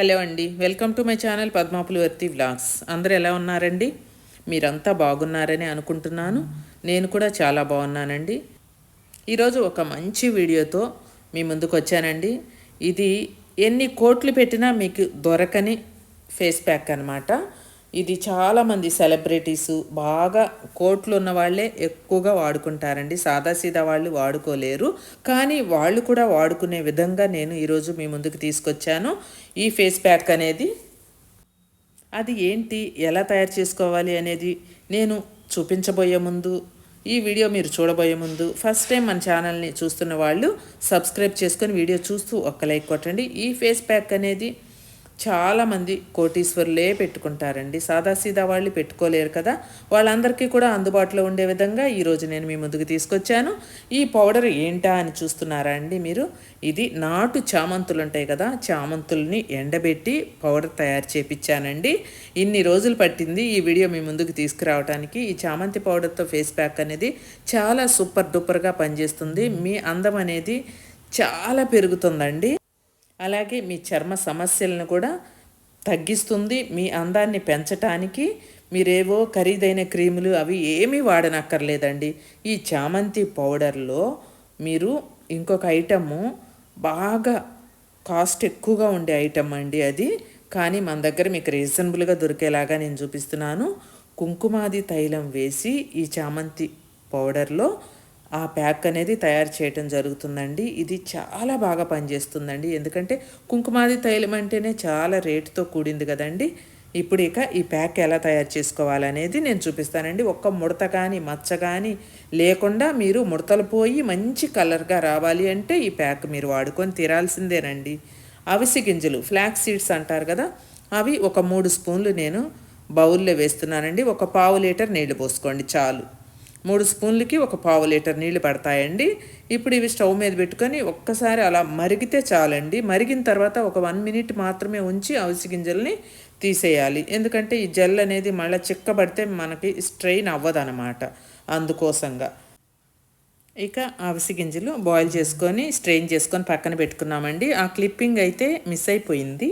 Hello అండి welcome to my channel Padmapulavarthi vlogs. అందరూ ఎలా ఉన్నారండి? మీరంతా బాగున్నారని అనుకుంటున్నాను. నేను కూడా చాలా బాగున్నానండి. ఈరోజు ఒక మంచి వీడియోతో మీ ముందుకు వచ్చానండి. ఇది ఎన్ని కోట్లు పెట్టినా మీకు దొరకని ఫేస్ ప్యాక్ అనమాట ఇది చాలామంది సెలబ్రిటీస్ బాగా కోట్లు ఉన్న వాళ్ళే ఎక్కువగా వాడుకుంటారండి. సాదాసీదా వాళ్ళు వాడుకోలేరు. కానీ వాళ్ళు కూడా వాడుకునే విధంగా నేను ఈరోజు మీ ముందుకు తీసుకొచ్చాను. ఈ ఫేస్ ప్యాక్ అనేది అది ఏంటి? ఎలా తయారు చేసుకోవాలి అనేది నేను చూపించబోయే ముందు ఈ వీడియో మీరు చూడబోయే ముందు ఫస్ట్ టైం మన ఛానల్ని చూస్తున్న వాళ్ళు సబ్స్క్రైబ్ చేసుకొని వీడియో చూస్తూ ఒక్క లైక్ కొట్టండి. ఈ ఫేస్ ప్యాక్ అనేది చాలామంది కోటీశ్వరులే పెట్టుకుంటారండి. సాదాసీదా వాళ్ళు పెట్టుకోలేరు కదా. వాళ్ళందరికీ కూడా అందుబాటులో ఉండే విధంగా ఈరోజు నేను మీ ముందుకు తీసుకొచ్చాను. ఈ పౌడర్ ఏంటా అని చూస్తున్నారా అండి మీరు? ఇది నాటు చామంతులు ఉంటాయి కదా. చామంతుల్ని ఎండబెట్టి పౌడర్ తయారు చేపించానండి. ఇన్ని రోజులు పట్టింది ఈ వీడియో మీ ముందుకు తీసుకురావడానికి ఈ చామంతి పౌడర్తో ఫేస్ ప్యాక్ అనేది చాలా సూపర్ డూపర్గా పనిచేస్తుంది. మీ అందం అనేది చాలా పెరుగుతుందండి. అలాగే మీ చర్మ సమస్యలను కూడా తగ్గిస్తుంది. మీ అందాన్ని పెంచటానికి మీరేవో ఖరీదైన క్రీములు అవి ఏమీ వాడనక్కర్లేదండి. ఈ చామంతి పౌడర్లో మీరు ఇంకొక ఐటము బాగా కాస్ట్ ఎక్కువగా ఉండే ఐటమ్ అండి అది. కానీ మన దగ్గర మీకు రీజనబుల్గా దొరికేలాగా నేను చూపిస్తున్నాను. కుంకుమాది తైలం వేసి ఈ చామంతి పౌడర్లో ఆ ప్యాక్ అనేది తయారు చేయటం జరుగుతుందండి. ఇది చాలా బాగా పనిచేస్తుందండి. ఎందుకంటే కుంకుమాది తైలం అంటేనే చాలా రేటుతో కూడింది కదండి. ఇప్పుడు ఇక ఈ ప్యాక్ ఎలా తయారు చేసుకోవాలనేది నేను చూపిస్తానండి. ఒక్క ముడత కానీ మచ్చ కానీ లేకుండా మీరు ముడతలు పోయి మంచి కలర్గా రావాలి అంటే ఈ ప్యాక్ మీరు వాడుకొని తీరాల్సిందేనండి. అవిసి గింజలు ఫ్లాక్ సీడ్స్ అంటారు కదా అవి ఒక మూడు స్పూన్లు నేను బౌల్లో వేస్తున్నానండి. ఒక పావు లీటర్ నీళ్ళు పోసుకోండి చాలు. మూడు స్పూన్లకి ఒక పావు లీటర్ నీళ్ళు పడతాయండి. ఇప్పుడు ఇవి స్టవ్ మీద పెట్టుకొని ఒక్కసారి అలా మరిగితే చాలండి. మరిగిన తర్వాత ఒక వన్ మినిట్ మాత్రమే ఉంచి అవిసి గింజల్ని తీసేయాలి. ఎందుకంటే ఈ జెల్ అనేది మళ్ళీ చిక్కబడితే మనకి స్ట్రెయిన్ అవ్వదనమాట అందుకోసంగా. ఇక అవిసి గింజలు బాయిల్ చేసుకొని స్ట్రెయిన్ చేసుకొని పక్కన పెట్టుకున్నామండి. ఆ క్లిప్పింగ్ అయితే మిస్ అయిపోయింది.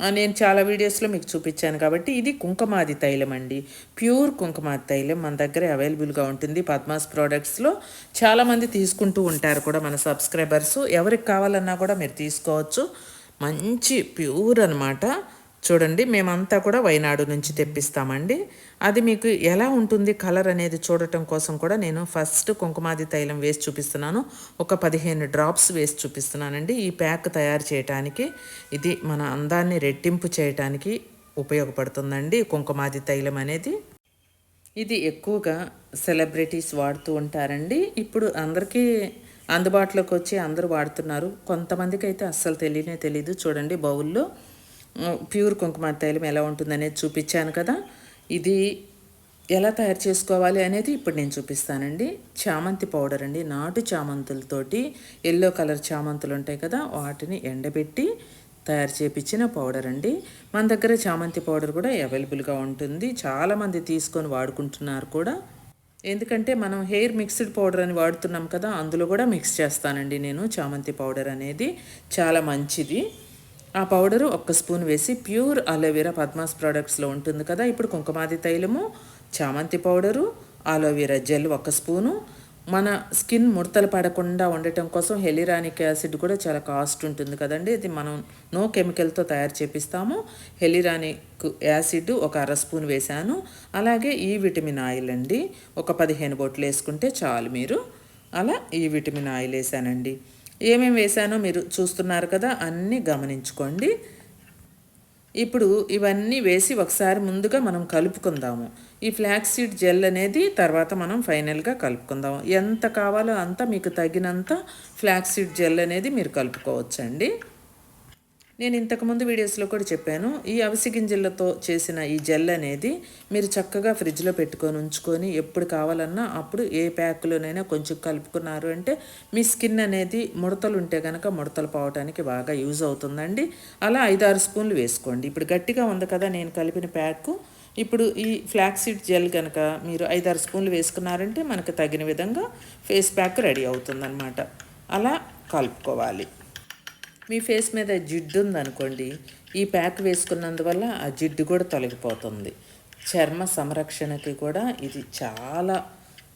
నేను చాలా వీడియోస్లో మీకు చూపించాను కాబట్టి ఇది కుంకుమాది తైలం అండి. ప్యూర్ కుంకుమాది తైలం మన దగ్గర అవైలబుల్గా ఉంటుంది. పద్మాస్ ప్రోడక్ట్స్లో చాలామంది తీసుకుంటూ ఉంటారు కూడా మన సబ్స్క్రైబర్స్. ఎవరికి కావాలన్నా కూడా మీరు తీసుకోవచ్చు. మంచి ప్యూర్ అనమాట చూడండి మేమంతా కూడా వైనాడు నుంచి తెప్పిస్తామండి. అది మీకు ఎలా ఉంటుంది కలర్ అనేది చూడటం కోసం కూడా నేను ఫస్ట్ కుంకుమాది తైలం వేసి చూపిస్తున్నాను. ఒక పదిహేను డ్రాప్స్ వేసి చూపిస్తున్నానండి. ఈ ప్యాక్ తయారు చేయటానికి ఇది మన అందాన్ని రెట్టింపు చేయటానికి ఉపయోగపడుతుందండి కుంకుమాది తైలం అనేది. ఇది ఎక్కువగా సెలబ్రిటీస్ వాడుతూ ఉంటారండి. ఇప్పుడు అందరికీ అందుబాటులోకి వచ్చి అందరూ వాడుతున్నారు. కొంతమందికి అయితే అస్సలు తెలియనే తెలియదు చూడండి బౌల్లో. ప్యూర్ కుంకుమ తైలం ఎలా ఉంటుందనేది చూపించాను కదా. ఇది ఎలా తయారు చేసుకోవాలి అనేది ఇప్పుడు నేను చూపిస్తానండి. చామంతి పౌడర్ అండి. నాటు చామంతులతోటి ఎల్లో కలర్ చామంతులు ఉంటాయి కదా వాటిని ఎండబెట్టి తయారు చేపించిన పౌడర్ అండి. మన దగ్గర చామంతి పౌడర్ కూడా అవైలబుల్గా ఉంటుంది. చాలామంది తీసుకొని వాడుకుంటున్నారు కూడా. ఎందుకంటే మనం హెయిర్ మిక్స్డ్ పౌడర్ అని వాడుతున్నాం కదా అందులో కూడా మిక్స్ చేస్తానండి నేను చామంతి పౌడర్ అనేది. చాలా మంచిది. ఆ పౌడరు ఒక్క స్పూన్ వేసి ప్యూర్ అలోవెరా పద్మాస్ ప్రోడక్ట్స్లో ఉంటుంది కదా. ఇప్పుడు కుంకుమాది తైలము చామంతి పౌడరు అలోవెరా జెల్ ఒక స్పూను. మన స్కిన్ ముడతలు పడకుండా ఉండటం కోసం హెలిరానిక్ యాసిడ్ కూడా చాలా కాస్ట్ ఉంటుంది కదండి. ఇది మనం నో కెమికల్తో తయారు చేపిస్తాము. హెలిరానిక్ యాసిడ్ ఒక అర స్పూన్ వేశాను. అలాగే ఈ విటమిన్ ఆయిల్ అండి ఒక పదిహేను బొట్లు వేసుకుంటే చాలు మీరు. అలా ఈ విటమిన్ ఆయిల్ వేసానండి ఏమేమి వేసానో మీరు చూస్తున్నారు కదా అన్నీ గమనించుకోండి. ఇప్పుడు ఇవన్నీ వేసి ఒకసారి ముందుగా మనం కలుపుకుందాము. ఈ ఫ్లాక్స్ సీడ్ జెల్ అనేది తర్వాత మనం ఫైనల్గా కలుపుకుందాము. ఎంత కావాలో అంత మీకు తగినంత ఫ్లాక్స్ సీడ్ జెల్ అనేది మీరు కలుపుకోవచ్చండి. నేను ఇంతకుముందు వీడియోస్లో కూడా చెప్పాను ఈ అవిసి గింజలతో చేసిన ఈ జెల్ అనేది మీరు చక్కగా ఫ్రిడ్జ్లో పెట్టుకొని ఉంచుకొని ఎప్పుడు కావాలన్నా అప్పుడు ఏ ప్యాక్లోనైనా కొంచెం కలుపుకున్నారు అంటే మీ స్కిన్ అనేది ముడతలు ఉంటే కనుక ముడతలు పోవటానికి బాగా యూజ్ అవుతుందండి. అలా ఐదారు స్పూన్లు వేసుకోండి. ఇప్పుడు గట్టిగా ఉంది కదా నేను కలిపిన ప్యాక్ ఇప్పుడు ఈ ఫ్లాక్సీడ్ జెల్ కనుక మీరు ఐదారు స్పూన్లు వేసుకున్నారంటే మనకు తగిన విధంగా ఫేస్ ప్యాక్ రెడీ అవుతుందన్నమాట. అలా కలుపుకోవాలి. మీ ఫేస్ మీద జిడ్డు ఉందనుకోండి ఈ ప్యాక్ వేసుకున్నందువల్ల ఆ జిడ్డు కూడా తొలగిపోతుంది. చర్మ సంరక్షణకి కూడా ఇది చాలా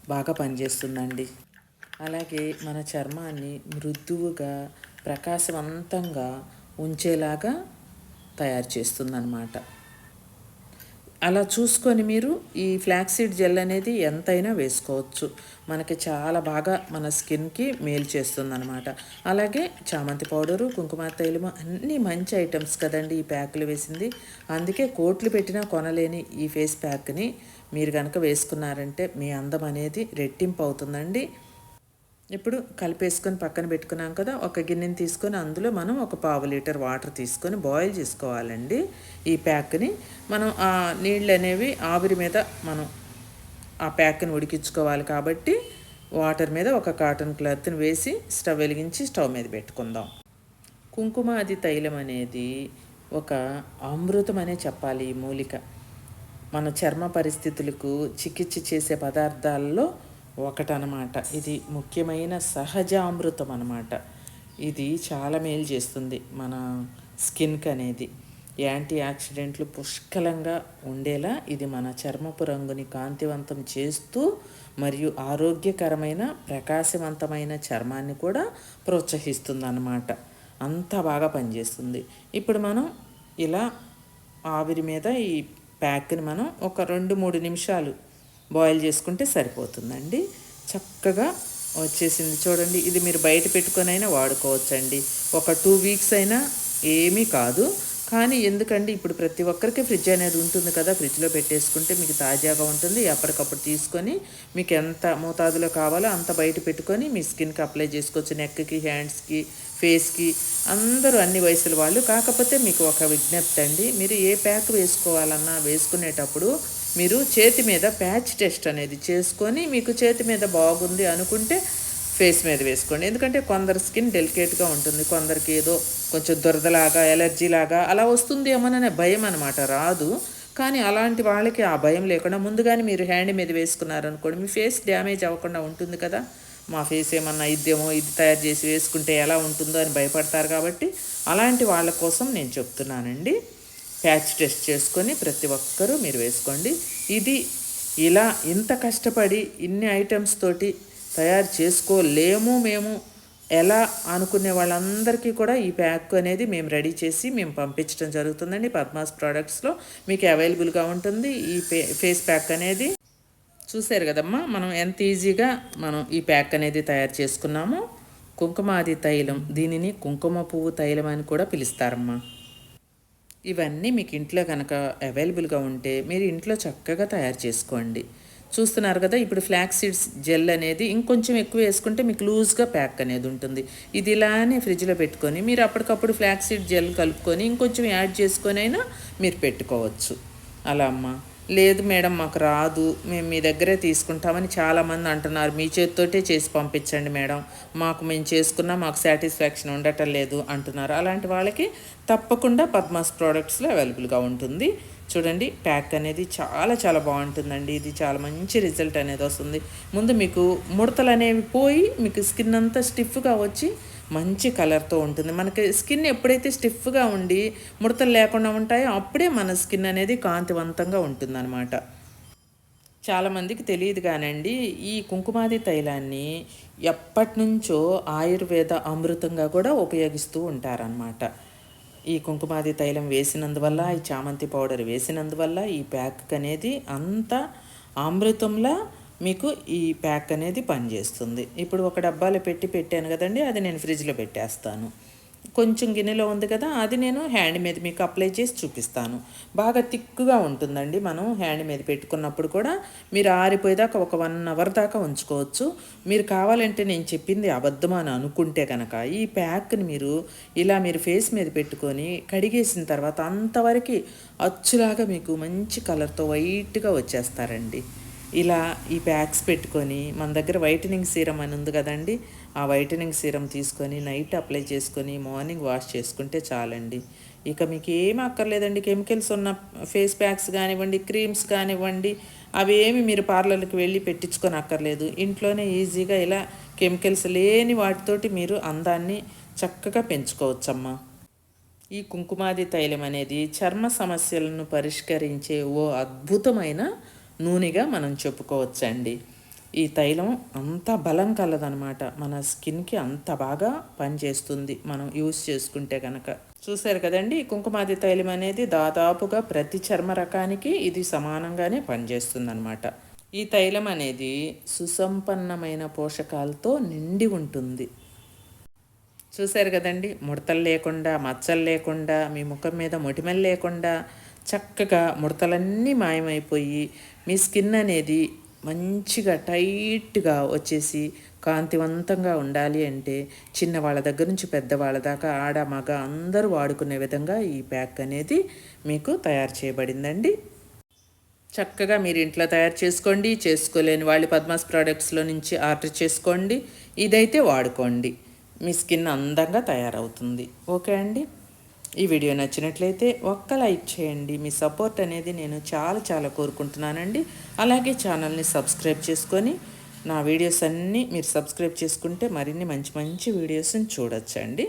బాగా పనిచేస్తుందండి. అలాగే మన చర్మాన్ని మృదువుగా ప్రకాశవంతంగా ఉంచేలాగా తయారు చేస్తుందన్నమాట. అలా చూసుకొని మీరు ఈ ఫ్లాక్సీడ్ జెల్ అనేది ఎంతైనా వేసుకోవచ్చు. మనకి చాలా బాగా మన స్కిన్కి మేలు చేస్తుందనమాట అలాగే చామంతి పౌడరు కుంకుమ తైలము అన్నీ మంచి ఐటమ్స్ కదండి ఈ ప్యాకులు వేసింది. అందుకే కోట్లు పెట్టినా కొనలేని ఈ ఫేస్ ప్యాక్ని మీరు కనుక వేసుకున్నారంటే మీ అందం అనేది రెట్టింపు అవుతుందండి. ఇప్పుడు కలిపేసుకొని పక్కన పెట్టుకున్నాం కదా ఒక గిన్నెని తీసుకొని అందులో మనం ఒక పావు లీటర్ వాటర్ తీసుకొని బాయిల్ చేసుకోవాలండి. ఈ ప్యాక్ని మనం ఆ నీళ్ళు అనేవి ఆవిరి మీద మనం ఆ ప్యాక్ని ఉడికించుకోవాలి కాబట్టి వాటర్ మీద ఒక కాటన్ క్లాత్ని వేసి స్టవ్ వెలిగించి స్టవ్ మీద పెట్టుకుందాం. కుంకుమాది తైలం అనేది ఒక అమృతం అనే చెప్పాలి ఈ మూలిక. మన చర్మ పరిస్థితులకు చికిత్స చేసే పదార్థాల్లో ఒకటనమాట. ఇది ముఖ్యమైన సహజ అమృతం అనమాట ఇది చాలా మేలు చేస్తుంది మన స్కిన్కి అనేది యాంటీ ఆక్సిడెంట్లు పుష్కలంగా ఉండేలా ఇది మన చర్మపు రంగుని కాంతివంతం చేస్తూ మరియు ఆరోగ్యకరమైన ప్రకాశవంతమైన చర్మాన్ని కూడా ప్రోత్సహిస్తుంది అన్నమాట అంత బాగా పనిచేస్తుంది. ఇప్పుడు మనం ఇలా ఆవిరి మీద ఈ ప్యాక్ని మనం ఒక రెండు మూడు నిమిషాలు బాయిల్ చేసుకుంటే సరిపోతుందండి. చక్కగా వచ్చేసింది చూడండి. ఇది మీరు బయట పెట్టుకొని అయినా వాడుకోవచ్చండి. ఒక టూ వీక్స్ అయినా ఏమీ కాదు. కానీ ఎందుకండి? ఇప్పుడు ప్రతి ఒక్కరికి ఫ్రిడ్జ్ అనేది ఉంటుంది కదా. ఫ్రిడ్జ్లో పెట్టేసుకుంటే మీకు తాజాగా ఉంటుంది. ఎప్పటికప్పుడు తీసుకొని మీకు ఎంత మోతాదులో కావాలో అంత బయట పెట్టుకొని మీ స్కిన్కి అప్లై చేసుకోవచ్చు. నెక్కి హ్యాండ్స్కి ఫేస్కి. అందరూ అన్ని వయసుల వాళ్ళు. కాకపోతే మీకు ఒక విజ్ఞప్తి అండి. మీరు ఏ ప్యాక్ వేసుకోవాలన్నా వేసుకునేటప్పుడు మీరు చేతి మీద ప్యాచ్ టెస్ట్ అనేది చేసుకొని మీకు చేతి మీద బాగుంది అనుకుంటే ఫేస్ మీద వేసుకోండి. ఎందుకంటే కొందరు స్కిన్ డెలికేట్గా ఉంటుంది. కొందరికి ఏదో కొంచెం దురదలాగా ఎలర్జీ లాగా అలా వస్తుంది ఏమోననే భయం అనమాట రాదు. కానీ అలాంటి వాళ్ళకి ఆ భయం లేకుండా ముందుగానే మీరు హ్యాండ్ మీద వేసుకున్నారనుకోండి మీ ఫేస్ డ్యామేజ్ అవ్వకుండా ఉంటుంది కదా. మా ఫేస్ ఏమన్నా ఇద్దేమో ఇది తయారు చేసి వేసుకుంటే ఎలా ఉంటుందో అని భయపడతారు కాబట్టి అలాంటి వాళ్ళ కోసం నేను చెప్తున్నానండి. ప్యాచ్ టెస్ట్ చేసుకొని ప్రతి ఒక్కరూ మీరు వేసుకోండి. ఇది ఇలా ఇంత కష్టపడి ఇన్ని ఐటమ్స్ తోటి తయారు చేసుకోలేము మేము. ఎలా అనుకునే వాళ్ళందరికీ కూడా ఈ ప్యాక్ అనేది మేము రెడీ చేసి మేము పంపించడం జరుగుతుందండి. పద్మాస్ ప్రోడక్ట్స్లో మీకు అవైలబుల్గా ఉంటుంది ఈ ఫేస్ ప్యాక్ అనేది. చూసారు కదమ్మా మనం ఎంత ఈజీగా మనం ఈ ప్యాక్ అనేది తయారు చేసుకున్నాము. కుంకుమాది తైలం దీనిని కుంకుమ పువ్వు తైలం అని కూడా పిలుస్తారమ్మా. ఇవన్నీ మీకు ఇంట్లో కనుక అవైలబుల్గా ఉంటే మీరు ఇంట్లో చక్కగా తయారు చేసుకోండి. చూస్తున్నారు కదా ఇప్పుడు ఫ్లాక్ సీడ్స్ జెల్ అనేది ఇంకొంచెం ఎక్కువ వేసుకుంటే మీకు లూజ్గా ప్యాక్ అనేది ఉంటుంది. ఇది ఇలానే ఫ్రిడ్జ్లో పెట్టుకొని మీరు అప్పటికప్పుడు ఫ్లాక్ సీడ్ జెల్ కలుపుకొని ఇంకొంచెం యాడ్ చేసుకొని అయినా మీరు పెట్టుకోవచ్చు. అలా అమ్మ. లేదు మేడం మాకు రాదు. మేము మీ దగ్గరే తీసుకుంటామని చాలామంది అంటున్నారు. మీ చేతితోటే చేసి పంపించండి మేడం. మాకు మేము చేసుకున్నా మాకు సాటిస్ఫాక్షన్ ఉండటం లేదు అంటున్నారు. అలాంటి వాళ్ళకి తప్పకుండా పద్మాస్ ప్రోడక్ట్స్లో అవైలబుల్గా ఉంటుంది. చూడండి ప్యాక్ అనేది చాలా చాలా బాగుంటుందండి. ఇది చాలా మంచి రిజల్ట్ అనేది వస్తుంది. ముందు మీకు ముడతలు అనేవి పోయి మీకు స్కిన్ అంతా స్టిఫ్గా వచ్చి మంచి కలర్తో ఉంటుంది. మనకి స్కిన్ ఎప్పుడైతే స్టిఫ్గా ఉండి ముడతలు లేకుండా ఉంటాయో అప్పుడే మన స్కిన్ అనేది కాంతివంతంగా ఉంటుందన్నమాట. చాలామందికి తెలియదు కానండి ఈ కుంకుమాది తైలాన్ని ఎప్పటి నుంచో ఆయుర్వేద అమృతంగా కూడా ఉపయోగిస్తూ ఉంటారనమాట ఈ కుంకుమాది తైలం వేసినందువల్ల ఈ చామంతి పౌడర్ వేసినందువల్ల ఈ ప్యాక్ అనేది అంత అమృతంలా మీకు ఈ ప్యాక్ అనేది పనిచేస్తుంది ఇప్పుడు ఒక డబ్బాలో పెట్టి పెట్టాను కదండి అది నేను ఫ్రిడ్జ్లో పెట్టేస్తాను. కొంచెం గిన్నెలో ఉంది కదా అది నేను హ్యాండ్ మీద మీకు అప్లై చేసి చూపిస్తాను. బాగా థిక్గా ఉంటుందండి మనం హ్యాండ్ మీద పెట్టుకున్నప్పుడు కూడా. మీరు ఆరిపోయేదాకా ఒక వన్ అవర్ దాకా ఉంచుకోవచ్చు. మీరు కావాలంటే నేను చెప్పింది అబద్ధం అని అనుకుంటే కనుక ఈ ప్యాక్ని మీరు ఇలా మీరు ఫేస్ మీద పెట్టుకొని కడిగేసిన తర్వాత అంతవరకు అచ్చులాగా మీకు మంచి కలర్తో వైట్గా వచ్చేస్తారండి. ఇలా ఈ ప్యాక్స్ పెట్టుకొని మన దగ్గర వైటనింగ్ సీరం అని ఉంది కదండి ఆ వైటనింగ్ సీరం తీసుకొని నైట్ అప్లై చేసుకొని మార్నింగ్ వాష్ చేసుకుంటే చాలండి. ఇక మీకు ఏమి అక్కర్లేదండి కెమికల్స్ ఉన్న ఫేస్ ప్యాక్స్ కానివ్వండి క్రీమ్స్ కానివ్వండి అవి ఏమి మీరు పార్లర్కి వెళ్ళి పెట్టించుకొని అక్కర్లేదు. ఇంట్లోనే ఈజీగా ఇలా కెమికల్స్ లేని వాటితోటి మీరు అందాన్ని చక్కగా పెంచుకోవచ్చమ్మా. ఈ కుంకుమాది తైలం అనేది చర్మ సమస్యలను పరిష్కరించే ఓ అద్భుతమైన నూనెగా మనం చెప్పుకోవచ్చండి. ఈ తైలం అంత బలం కలదనమాట. మన స్కిన్కి అంత బాగా పనిచేస్తుంది మనం యూస్ చేసుకుంటే కనుక చూశారు కదండి కుంకుమాది తైలం అనేది దాదాపుగా ప్రతి చర్మ రకానికి ఇది సమానంగానే పనిచేస్తుంది ఈ తైలం అనేది సుసంపన్నమైన పోషకాలతో నిండి ఉంటుంది. చూశారు కదండి ముడతలు లేకుండా మచ్చలు లేకుండా మీ ముఖం మీద మొటిమలు లేకుండా చక్కగా ముడతలన్నీ మాయమైపోయి మీ స్కిన్ అనేది మంచిగా టైట్గా వచ్చేసి కాంతివంతంగా ఉండాలి అంటే చిన్నవాళ్ళ దగ్గర నుంచి పెద్దవాళ్ళ దాకా ఆడ మగ అందరూ వాడుకునే విధంగా ఈ ప్యాక్ అనేది మీకు తయారు చేయబడిందండి. చక్కగా మీరు ఇంట్లో తయారు చేసుకోండి చేసుకోలేని వాళ్ళు పద్మాస్ ప్రోడక్ట్స్లో నుంచి ఆర్డర్ చేసుకోండి ఇదైతే వాడుకోండి. మీ స్కిన్ అందంగా తయారవుతుంది. ఓకే అండి? ఈ వీడియో నచ్చినట్లయితే ఒక్క లైక్ చేయండి. మీ సపోర్ట్ అనేది నేను చాలా చాలా కోరుకుంటున్నానండి. అలాగే ఛానల్ని సబ్స్క్రైబ్ చేసుకొని నా వీడియోస్ అన్నీ మీరు సబ్స్క్రైబ్ చేసుకుంటే మరిన్ని మంచి మంచి వీడియోస్ని చూడొచ్చండి.